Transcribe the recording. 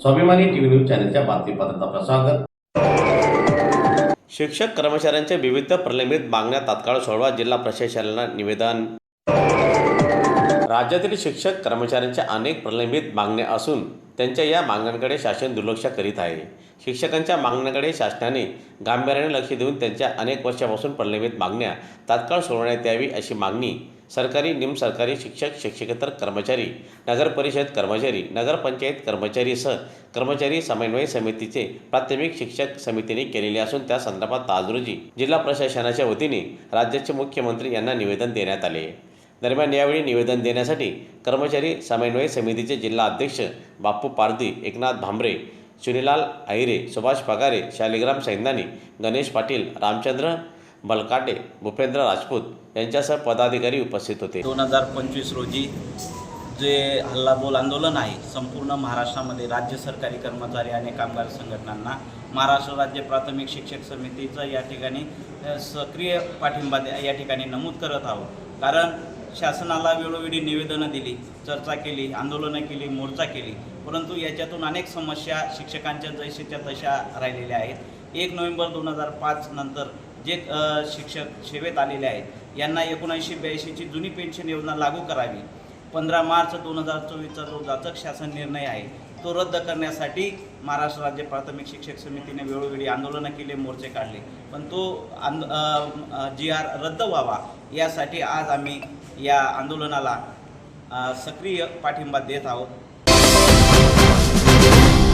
स्वाभिमानी TV news चॅनलच्या बातमीपत्रात आपलं स्वागत. शिक्षक कर्मचाऱ्यांच्या विविध प्रलंबित मागण्या तात्काळ सोडवा जिल्हा प्रशासनाला निवेदन. राज्यातील शिक्षक कर्मचाऱ्यांच्या अनेक प्रलंबित मागण्या असून त्यांच्या या मागण्यांकडे शासन दुर्लक्ष करीत आहे. शिक्षकांच्या मागण्यांकडे शासनाने गांभीर्याने लक्ष देऊन त्यांच्या अनेक वर्षापासून प्रलंबित मागण्या तात्काळ सोडवण्यात यावी अशी मागणी सरकारी निमसरकारी शिक्षक शिक्षकेतर कर्मचारी नगर परिषद कर्मचारी नगरपंचायत कर्मचारीसह कर्मचारी समन्वय समितीचे प्राथमिक शिक्षक समितीने केलेले असून त्या संदर्भात आज रोजी जिल्हा प्रशासनाच्या वतीने राज्याचे मुख्यमंत्री यांना निवेदन देण्यात आले. दरम्यान यावेळी निवेदन देण्यासाठी कर्मचारी समन्वय समितीचे जिल्हा अध्यक्ष बापू पारधी एकनाथ भांबरे चुनीलाल अहिरे सुभाष पगारे शालिग्राम सैंदानी गणेश पाटील रामचंद्र बलकाटे भूपेंद्र राजपूत यांच्यासह पदाधिकारी उपस्थित होते. दोन हजार पंचवीस रोजी जे हल्लाबोल आंदोलन आहे संपूर्ण महाराष्ट्रामध्ये राज्य सरकारी कर्मचारी आणि कामगार संघटनांना महाराष्ट्र राज्य प्राथमिक शिक्षक समितीचं या ठिकाणी सक्रिय पाठिंबा द्या- या ठिकाणी नमूद करत आहोत. कारण शासनाला वेळोवेळी निवेदनं दिली चर्चा केली आंदोलनं केली मोर्चा केली. परंतु याच्यातून अनेक समस्या शिक्षकांच्या जैसेच्या तशा राहिलेल्या आहेत. एक नोव्हेंबर दोन हजार पाच नंतर जे शिक्षक सेवेत आलेले आहेत यांना एकोणऐंशी ब्याऐंशीची जुनी पेन्शन योजना लागू करावी. पंधरा मार्च दोन हजार चोवीसचा जो जाचक शासन निर्णय आहे तो रद्द करण्यासाठी महाराष्ट्र राज्य प्राथमिक शिक्षक समितीने वेळोवेळी आंदोलनं केले मोर्चे काढले. पण तो आंद जी आर रद्द व्हावा यासाठी आज आम्ही या आंदोलनाला सक्रिय पाठिंबा देत आहोत.